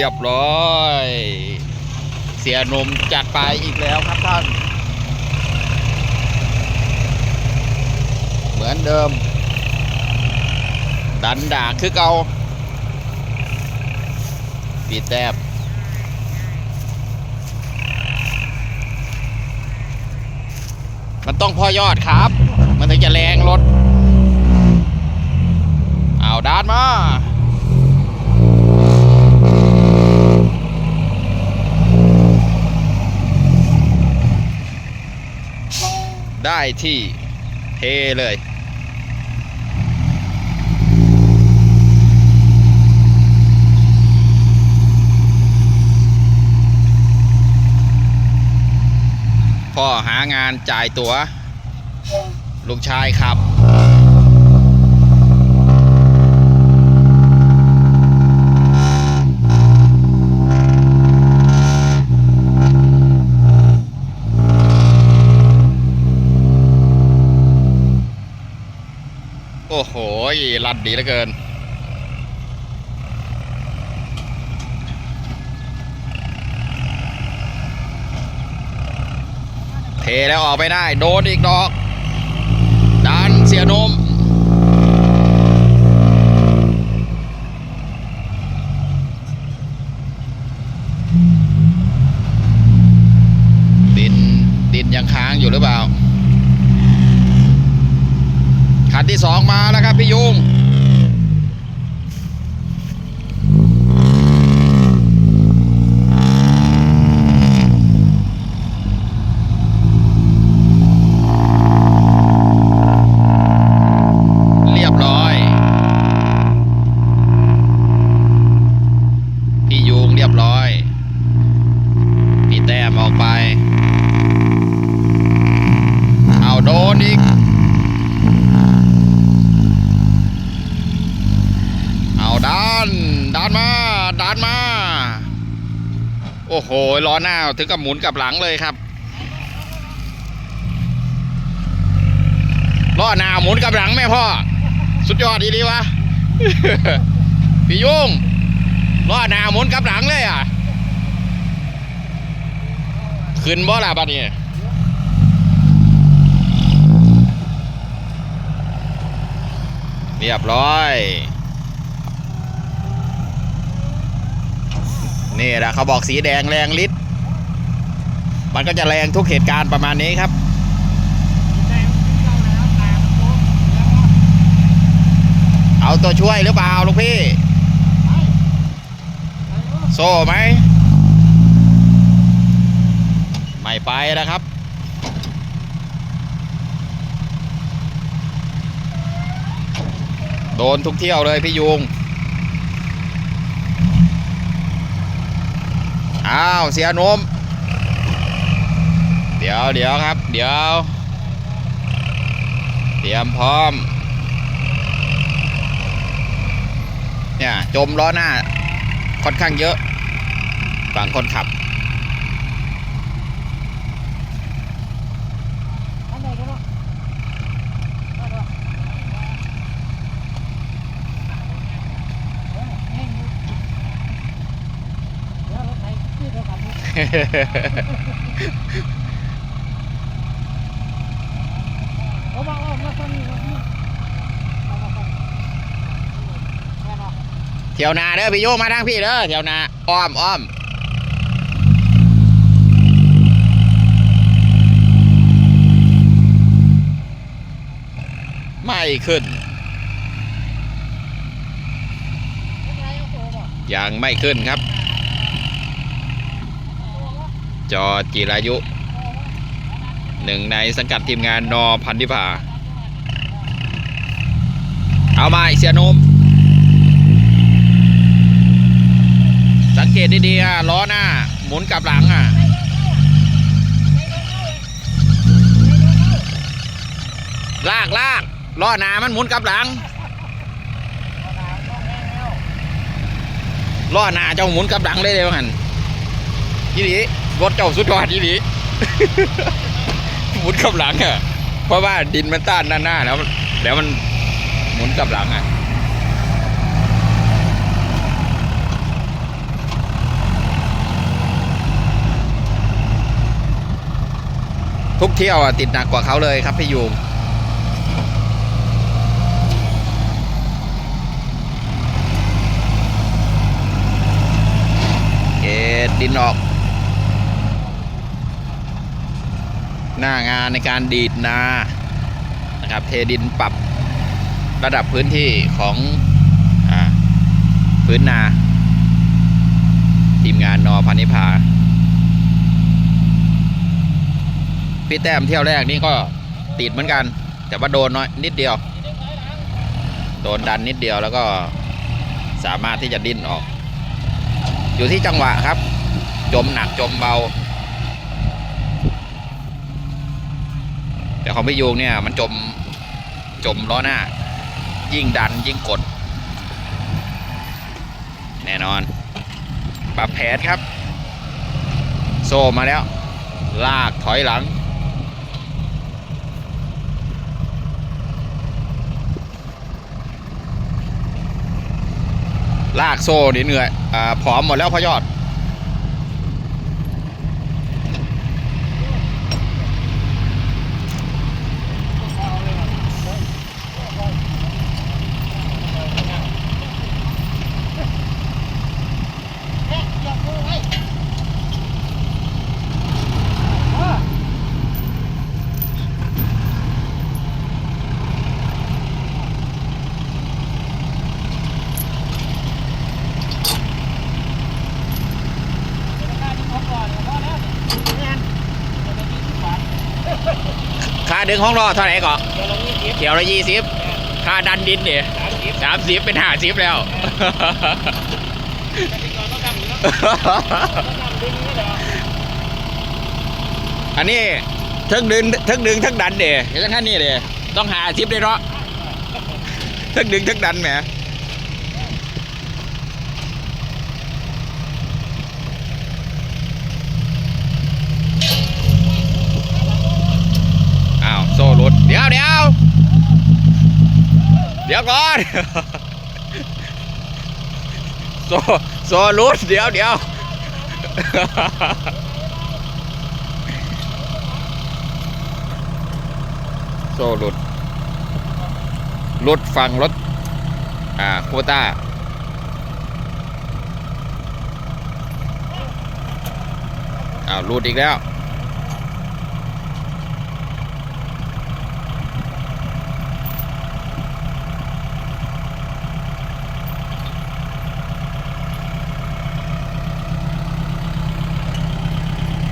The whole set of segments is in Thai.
รียบร้อย เสียนมจัดไปอีกแล้วครับท่าน เหมือนเดิม ดันด่าคือเกาปีแต้มมันต้องพอยอดครับ มันถึงจะแรงรถ เอาดานมา ได้ที่เทเลย พ่อหางานจ่ายตัวลูกชายขับ โอ้โหรัดดีเหลือเกิน เทแล้วออกไปได้ โดนอีกดอก ดันเสียนม ดิน ดินยังค้างอยู่หรือเปล่า คันที่สองมาแล้วครับพี่ยุง เรียบร้อย พี่ยุงเรียบร้อย พี่แต้มออกไป เอาโดนอีก เอาดันดันมาดันมา โอ้โหล้อหน้าถึงกับหมุนกลับหลังเลยครับล้อหน้าหมุนกลับหลังแม่พ่อ สุดยอดดีดีวะพี่ยุ่งล้อหน้าหมุนกลับหลังเลยอะขึ้นบ่ล่ะบัดนี้เรียบร้อย นี่แหละเขาบอกสีแดงแรงฤทธิ์ มันก็จะแรงทุกเหตุการณ์ประมาณนี้ครับเอาตัวช่วยหรือเปล่าลูกพี่ โซ่ไหม ไม่ไปนะครับ โดนทุกเที่ยวเลยพี่ยุง อ้าว เสียนม ดี๋ยวเดี๋ยวครับ เดี๋ยว เตรียมพร้อม เนี่ย จมล้อหน้า ค่อนข้างเยอะ ฝั่งคนขับ เที่ยวนาเด้อพี่โยมาทางพี่เด้อเที่ยวนาอ้อมอ้อมไม่ขึ้น ยังไม่ขึ้นครับ จอจิรายุหนึ่งในสังกัดทีมงานนอพันธิพาเอามาไอ้เสียนม สังเก ตดีๆอะล้อหน้า หมุนกลับหลังอะลากลากล้อหน้ามันหมุนกลับหลังล้อหน้าเจ้าหมุนกลับหลังเลยเลยว่างั้นยี่ดีรถเจ้าสุดยอดยี่ดีหมุนกลับหลังอะเพราะว่าดินมันต้านด้านหน้าแล้วแล้วมันหมุนกลับหลังอะ ทุกเที่ยวติดหนักกว่าเขาเลยครับพี่ยูงเกตดินออก หน้างานในการดีดนานะครับเทดินปรับระดับพื้นที่ของอพื้นนา ทีมงานนอพันิพา พี่แต้มเที่ยวแรกนี่ก็ติดเหมือนกัน แต่ว่าโดนน้อยนิดเดียว โดนดันนิดเดียวแล้วก็สามารถที่จะดิ้นออก อยู่ที่จังหวะครับ จมหนักจมเบา แต่ของพี่ยูงเนี่ยมันจมจมล้อหน้า ยิ่งดันยิ่งกด แน่นอน ปรับแผนครับ โซ่มาแล้ว ลากถอยหลัง ลากโซ่นี่เหนื่อยอ่าผอมหมดแล้วพอยอด ค่าดึงห้องรอเท่าไหร่ก่อนเที่ยวละยี่สิบค่าดันดินเนี่ยสามสิบเป็นห้าสิบแล้วอันนี้ทั้งดึงทั้งดึงทั้งดันเด๋ยังท่านนี่เด๋ต้องหาทิปได้เนาะทั้งดึงทั้งดันแหม อ้าวโซ่หลุดเดี๋ยวเดี๋ยวเดี๋ยวก่อนโซ่โซ่หลุดเดี๋ยวเดี๋ยวโซ่หลุดหลุดฝั่งรถอ่าโคต้าอ้าวหลุดอีกแล้ว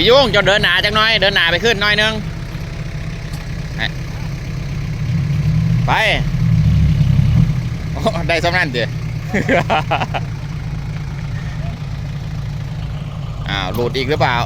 พี่ยุ่งจะเดินหนาจังน้อย เดินหนาไปขึ้นน้อยนึง ไปได้สำนั่นเดียอ้าวหลุดอีกหรือเปล่า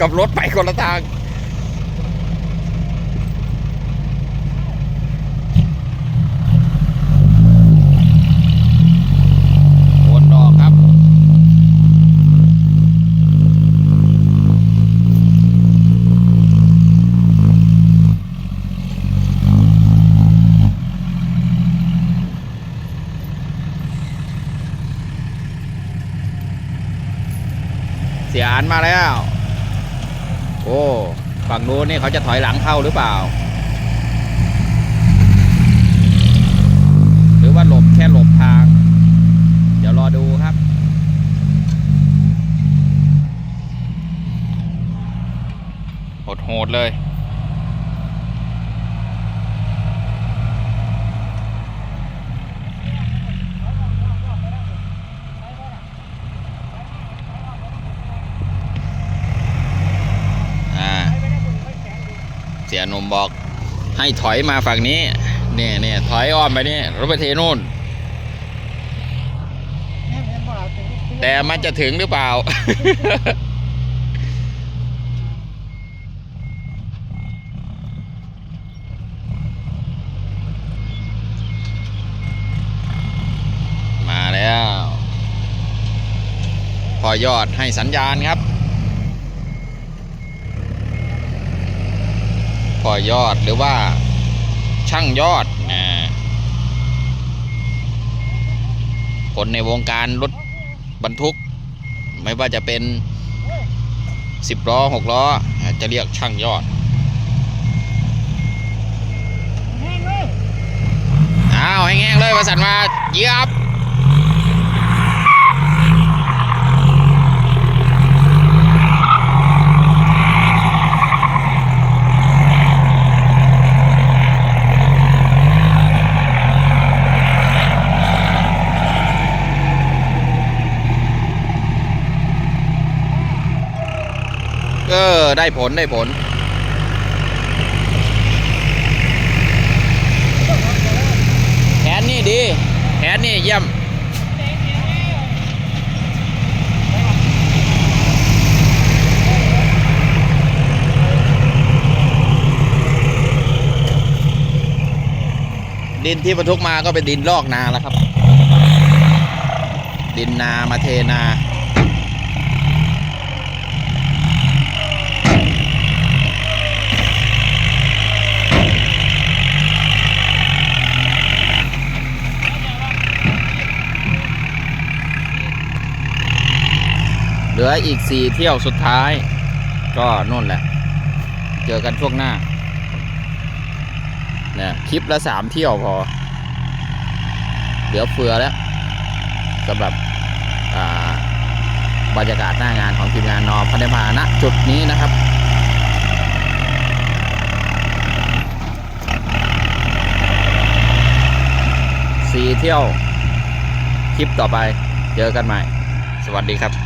กับรถไปคนละทางวนดอครับเสียอันมาแล้ว โอ้ฝั่งนู้นนี่เขาจะถอยหลังเข้าหรือเปล่า หรือว่าหลบแค่หลบทาง เดี๋ยวรอดูครับ โหดๆเลย ให้ถอยมาฝั่งนี้เนี่ยเนี่ยถอยอ้อมไปนี่รถไปเทนู่น แต่มันจะถึงหรือเปล่า มาแล้ว พอยอดให้สัญญาณครับ พอยอดหรือว่าช่างยอดนะคนในวงการรถบรรทุก ไม่ว่าจะเป็น10ล้อ6ล้อ จะเรียกช่างยอดอ้าวให้แห้งเลยประสันมาเยียบ เออ ได้ผลได้ผลแผนนี่ดีแผนนี่เยี่ยมดินที่บรรทุกมาก็เป็นดินลอกนาแล้วครับ ดินนามาเทนา เห ลืออีกสี่เที่ยวสุดท้าย ก็นู่นแหละ เจอกันช่วงหน้าเนี่ยคลิปละสามเที่ยวพอ เหลือเฟือแล้วสำหรับอ่าบรรยากาศหน้างานของทีมงานนอพันธพาณจุดนี้นะครับสี่เที่ยว คลิปต่อไปเจอกันใหม่ สวัสดีครับ